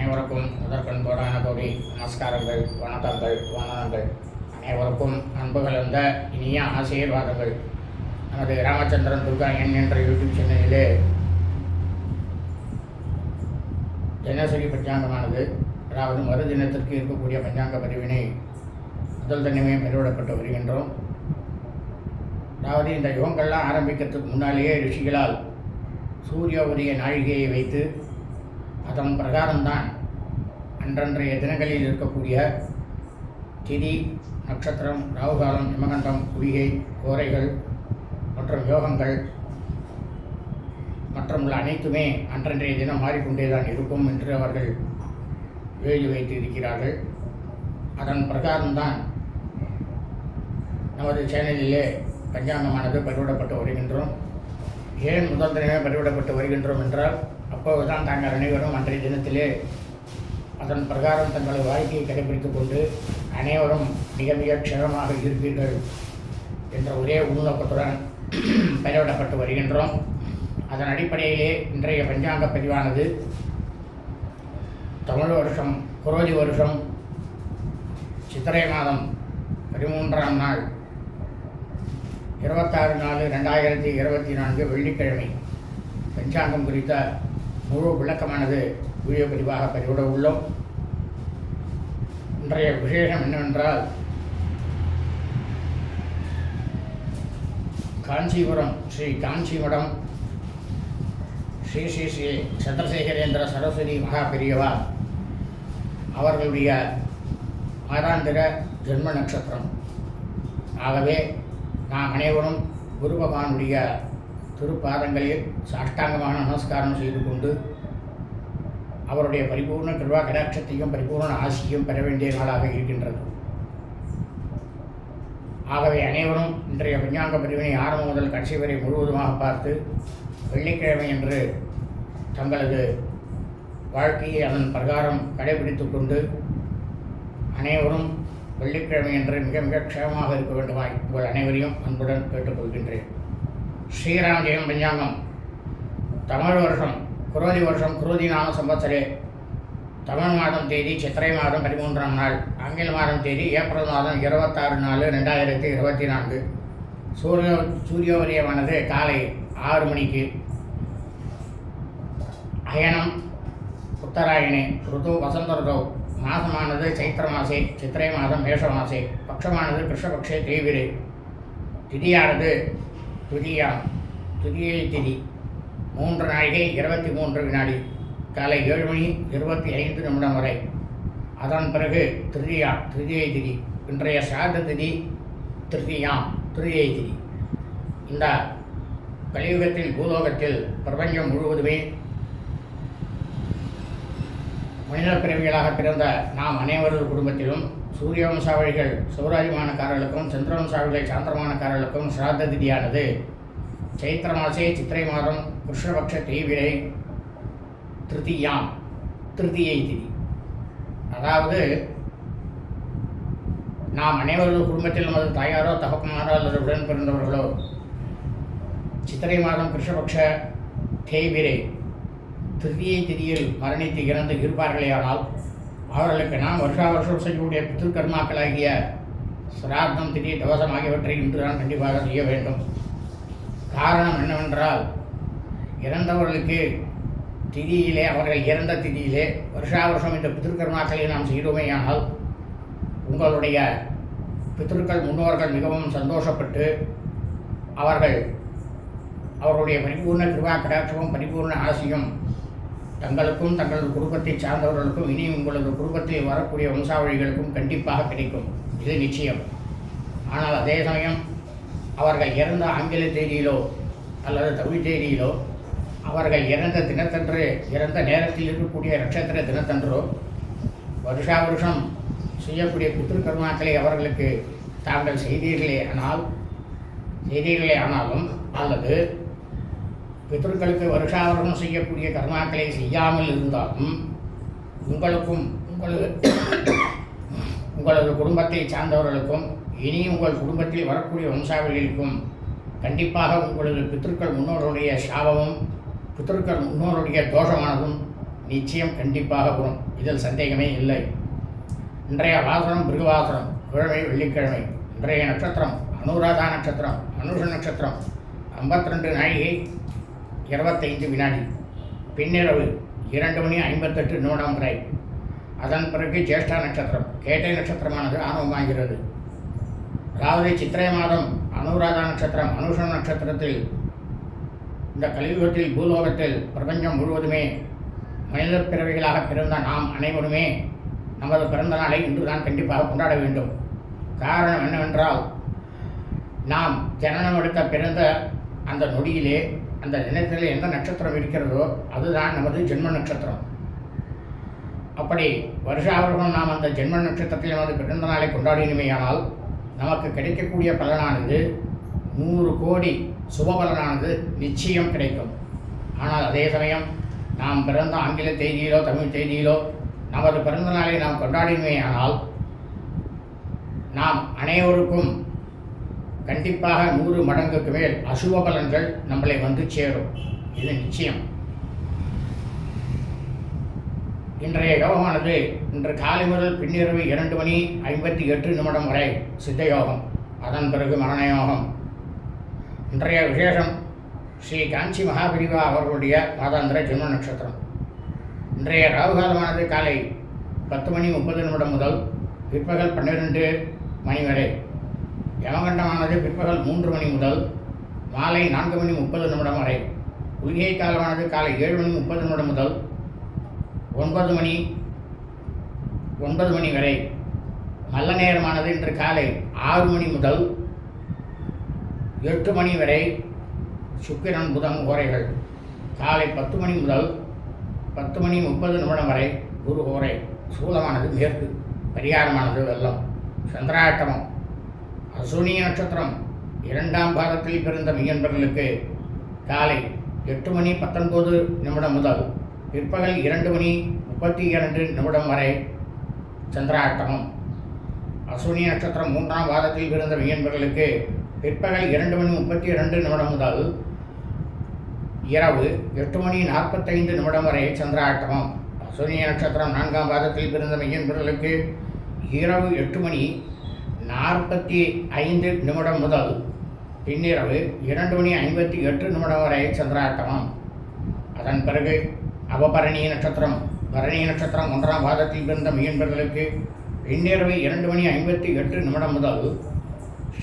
அனைவருக்கும் முதற்கண் கோடான கோடி நமஸ்காரங்கள் வணக்கங்கள் வணக்கங்கள் அனைவருக்கும் அன்பு கலந்த இனிய ஆசீர்வாதங்கள். நமது ராமச்சந்திரன் துர்கா என் என்ற யூடியூப் சேனலிலே தினசரி பஞ்சாங்கமானது அதாவது மறு தினத்திற்கு இருக்கக்கூடிய பஞ்சாங்க பதிவினை முதல் தினமே பெருவிடப்பட்டு வருகின்றோம். அதாவது இந்த யுகங்கள்லாம் ஆரம்பிக்கிறதுக்கு முன்னாலேயே ரிஷிகளால் சூரிய உரிய நாழிகையை வைத்து அதன் பிரகாரம்தான் அன்றன்றைய தினங்களில் இருக்கக்கூடிய திதி நட்சத்திரம் ராகுகாலம் யமகண்டம் குளிகை கோரைகள் மற்றும் யோகங்கள் மற்றும் உள்ள அனைத்துமே அன்றன்றைய தினம் மாறிக்கொண்டே தான் இருக்கும் என்று அவர்கள் எழுதி வைத்து இருக்கிறார்கள். அதன் பிரகாரம்தான் நமது சேனலிலே பஞ்சாங்கமானது பதிவிடப்பட்டு வருகின்றோம். ஏன் முதல் தினமே பதிவிடப்பட்டு வருகின்றோம் என்றால் அப்போதுதான் தாங்கள் அனைவரும் அன்றைய தினத்திலே அதன் பிரகாரம் தங்களது வாழ்க்கையை கடைபிடித்துக் கொண்டு அனைவரும் மிக மிக க்ஷேமமாக இருப்பீர்கள் என்ற ஒரே உள்நோக்கத்துடன் பயிரிடப்பட்டு வருகின்றோம். அதன் அடிப்படையிலே இன்றைய பஞ்சாங்க பதிவானது தமிழ் வருஷம் குரோதி வருஷம் சித்திரை மாதம் பதிமூன்றாம் நாள் இருபத்தாறு நாலு ரெண்டாயிரத்தி இருபத்தி நான்கு வெள்ளிக்கிழமை. பஞ்சாங்கம் குறித்த முழு விளக்கமானது வீடியோ பதிவாக பதிவிட உள்ளோம். இன்றைய விசேஷம் என்னவென்றால் காஞ்சிபுரம் ஸ்ரீ காஞ்சிபுரம் ஸ்ரீ ஸ்ரீ ஸ்ரீ சந்திரசேகரேந்திர சரஸ்வதி மகா பெரியவா அவர்களுடைய மாதாந்திர ஜென்ம நட்சத்திரம். ஆகவே நாம் அனைவரும் குரு பகவானுடைய திருப்பாதங்களில் சாஷ்டாங்கமான நமஸ்காரம் செய்து கொண்டு அவருடைய பரிபூர்ண கிருபா கடாட்சத்தையும் பரிபூர்ண ஆசியும் பெற வேண்டிய நாளாக இருக்கின்றது. ஆகவே அனைவரும் இன்றைய விஞ்ஞாங்க பிரிவினை ஆரம்பம் முதல் கடைசி வரை முழுவதுமாக பார்த்து வெள்ளிக்கிழமை என்று தங்களது வாழ்க்கையை அதன் பிரகாரம் கடைபிடித்து கொண்டு அனைவரும் வெள்ளிக்கிழமை என்று மிக மிக க்ஷேமமாக இருக்க வேண்டுமாய் உங்கள் அனைவரையும் அன்புடன் கேட்டுக்கொள்கின்றேன். ஸ்ரீராம் ஜெயம் பஞ்சாங்கம். தமிழ் வருஷம் குரோதி வருஷம் குரோதி நாம சம்பத்சரே தமிழ் மாதம் தேதி சித்திரை மாதம் பதிமூன்றாம் நாள் ஆங்கில மாதம் தேதி ஏப்ரல் மாதம் இருபத்தாறு நாலு ரெண்டாயிரத்தி இருபத்தி நான்கு. சூரிய சூரியோதயமானது காலை ஆறு மணிக்கு. அயனம் உத்தராயணே ருது வசந்த ருதோ மாதமானது சைத்திர மாசே சித்திரை மாதம் மேஷ மாசே பட்சமானது கிருஷ்ணபக்ஷே தேவிரே திதியானது துதியா? துதியை திதி. மூன்று நாழிகை இருபத்தி மூன்று வினாடி. காலை ஏழு மணி இருபத்தி ஐந்து நிமிடம் வரை. அதன் பிறகு திருதியா திருதியை திதி. இன்றைய சார்ந்த திதி திருதியாம் திருதியை திதி. இந்த கலியுகத்தில் பூலோகத்தில் பிரபஞ்சம் முழுவதுமே மனித பிறவிகளாக பிறந்த நாம் அனைவரது குடும்பத்திலும் சூரிய வம்சாவளிகள் சௌராஜமானக்காரர்களுக்கும் சந்திரவம்சாவளிகள் சாந்திரமானக்காரர்களுக்கும் சிராத்த திதியானது. சைத்திர மாசே சித்திரை மாதம் கிருஷ்ணபக்ஷ தேய்விரை திருத்தியாம் திருத்தியை திதி. அதாவது நாம் அனைவரது குடும்பத்தில் நமது தாயாரோ தகப்பனாரோ அல்லது உடன் பிறந்தவர்களோ சித்திரை மாதம் கிருஷ்ணபக்ஷ தேய்பிரை திருதியை திதியில் மரணித்து இறந்து இருப்பார்களேயானால் அவர்களுக்கு நாம் வருஷா வருஷம் செய்யக்கூடிய பித்திருக்கர்மாக்களாகிய சிராத்தம் திதி தவசம் ஆகியவற்றை இன்றுதான் கண்டிப்பாக செய்ய வேண்டும். காரணம் என்னவென்றால் இறந்தவர்களுக்கு திதியிலே அவர்கள் இறந்த திதியிலே வருஷா வருஷம் இந்த பித்திருக்கர்மாக்களை நாம் செய்தோமேயானால் உங்களுடைய பித்திருக்கள் முன்னோர்கள் மிகவும் சந்தோஷப்பட்டு அவர்கள் அவருடைய பரிபூர்ண கிருபா கடாட்சமும் பரிபூர்ண ஆசையும் தங்களுக்கும் தங்களது குடும்பத்தை சார்ந்தவர்களுக்கும் இனி உங்களது குடும்பத்தில் வரக்கூடிய வம்சாவளிகளுக்கும் கண்டிப்பாக கிடைக்கும். இது நிச்சயம். ஆனால் அதே சமயம் அவர்கள் இறந்த ஆங்கில தேதியிலோ அல்லது தமிழ் தேதியிலோ அவர்கள் இறந்த தினத்தன்று இறந்த நேரத்தில் இருக்கக்கூடிய நட்சத்திர தினத்தன்றோ வருஷா வருஷம் செய்யக்கூடிய பித்ரு அவர்களுக்கு தாங்கள் செய்தீர்களே ஆனால் செய்தீர்களே ஆனாலும் அல்லது பித்ருக்களுக்கு வருஷாவரணம் செய்யக்கூடிய கர்மாக்களை செய்யாமல் இருந்தாலும் உங்களுக்கும் உங்களது உங்களது குடும்பத்தை சார்ந்தவர்களுக்கும் இனி உங்கள் குடும்பத்தில் வரக்கூடிய வம்சாவளிகளுக்கும் கண்டிப்பாக உங்களது பித்ருக்கள் முன்னோருடைய சாபமும் பித்ருக்கள் முன்னோருடைய தோஷமானதும் நிச்சயம் கண்டிப்பாக வரும். இதில் சந்தேகமே இல்லை. இன்றைய வாசனம் மிருகவாசனம் கிழமை வெள்ளிக்கிழமை இன்றைய நட்சத்திரம் அனுராதா நட்சத்திரம் அனுஷ நட்சத்திரம் 52 ரெண்டு நாழிகை இருபத்தைந்து வினாடி. பின்னிரவு இரண்டு மணி ஐம்பத்தெட்டு நிமிடம் வரை. அதன் பிறகு ஜேஷ்டா நட்சத்திரம் கேட்டை நட்சத்திரமானது ஆரம்பமாகிறது. அதாவது சித்திரை மாதம் அனுராதா நட்சத்திரம் அனுஷம் நட்சத்திரத்தில் இந்த கலியுகத்தில் பூலோகத்தில் பிரபஞ்சம் முழுவதுமே மனித பிறவிகளாக பிறந்த நாம் அனைவருமே நமது பிறந்த நாளை இன்று தான் கண்டிப்பாக கொண்டாட வேண்டும். காரணம் என்னவென்றால் நாம் ஜனனம் எடுத்த பிறந்த அந்த நொடியிலே அந்த தினத்தில் எந்த நட்சத்திரம் இருக்கிறதோ அதுதான் நமது ஜென்ம நட்சத்திரம். அப்படி வருஷாவர்களும் நாம் அந்த ஜென்ம நட்சத்திரத்தில் நமது பிறந்த நாளை கொண்டாடினுமையானால் நமக்கு கிடைக்கக்கூடிய பலனானது நூறு கோடி சுப பலனானது நிச்சயம் கிடைக்கும். ஆனால் அதே சமயம் நாம் பிறந்த ஆங்கில தேதியிலோ தமிழ் தேதியிலோ நமது பிறந்த நாளை நாம் கொண்டாடினுமையானால் நாம் அனைவருக்கும் கண்டிப்பாக நூறு மடங்குக்கு மேல் அசுப பலன்கள் நம்மளை வந்து சேரும். இது நிச்சயம். இன்றைய யோகமானது இன்று காலை முதல் பின்னிரவு இரண்டு மணி ஐம்பத்தி எட்டு நிமிடம் வரை சித்த யோகம் அதன் பிறகு மரணயோகம் இன்றைய விசேஷம் ஸ்ரீ காஞ்சி மகாபிரிவா அவர்களுடைய மாதாந்திர ஜென்ம நட்சத்திரம். இன்றைய ராகுகாலமானது காலை பத்து மணி முப்பது நிமிடம் முதல் பிற்பகல் பன்னிரெண்டு மணி வரை. யமகண்டமானது பிற்பகல் மூன்று மணி முதல் மாலை நான்கு மணி முப்பது நிமிடம் வரை. குளிகை காலமானது காலை ஏழு மணி முப்பது நிமிடம் முதல் ஒன்பது மணி ஒன்பது மணி வரை. நல்ல நேரமானது இன்று காலை ஆறு மணி முதல் எட்டு மணி வரை சுக்கிரன் புதன் ஓரைகள் காலை பத்து மணி முதல் பத்து மணி முப்பது நிமிடம் வரை குரு ஓரை சூலமானது மேற்கு பரிகாரமானது வெள்ளம். சந்திராட்டமம் அசுனிய நட்சத்திரம் இரண்டாம் பாதத்தில் பிறந்த மெய்யன்பர்களுக்கு காலை எட்டு மணி பத்தொன்பது நிமிடம் முதல் பிற்பகல் இரண்டு மணி முப்பத்தி இரண்டு நிமிடம் வரை சந்திராட்டமம் அசுனி நட்சத்திரம் மூன்றாம் வாரத்தில் பிறந்த மெய்யன்பர்களுக்கு பிற்பகல் இரண்டு மணி முப்பத்தி இரண்டு நிமிடம் முதல் இரவு எட்டு மணி நாற்பத்தைந்து நிமிடம் வரை சந்திராட்டமம் அசுனி நட்சத்திரம் நான்காம் வாரத்தில் பிறந்த மெய்யன்பர்களுக்கு இரவு எட்டு மணி நாற்பத்தி ஐந்து நிமிடம் முதல் பின்னிரவு இரண்டு மணி ஐம்பத்தி எட்டு நிமிடம் வரை சந்திராட்டமம் அதன் பிறகு அவபரணி நட்சத்திரம் பரணி நட்சத்திரம் ஒன்றாம் பாதத்தில் பிறந்த மீன்பர்களுக்கு பின்னிரவு இரண்டு மணி ஐம்பத்தி எட்டு நிமிடம் முதல்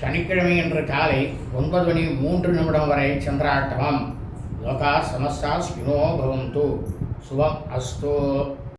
சனிக்கிழமை என்று காலை ஒன்பது மணி மூன்று நிமிடம் வரை சந்திராட்டமம் லோகா சமஸ்தா ஸ்பினோ பவந்து. சுபம் அஸ்தோ.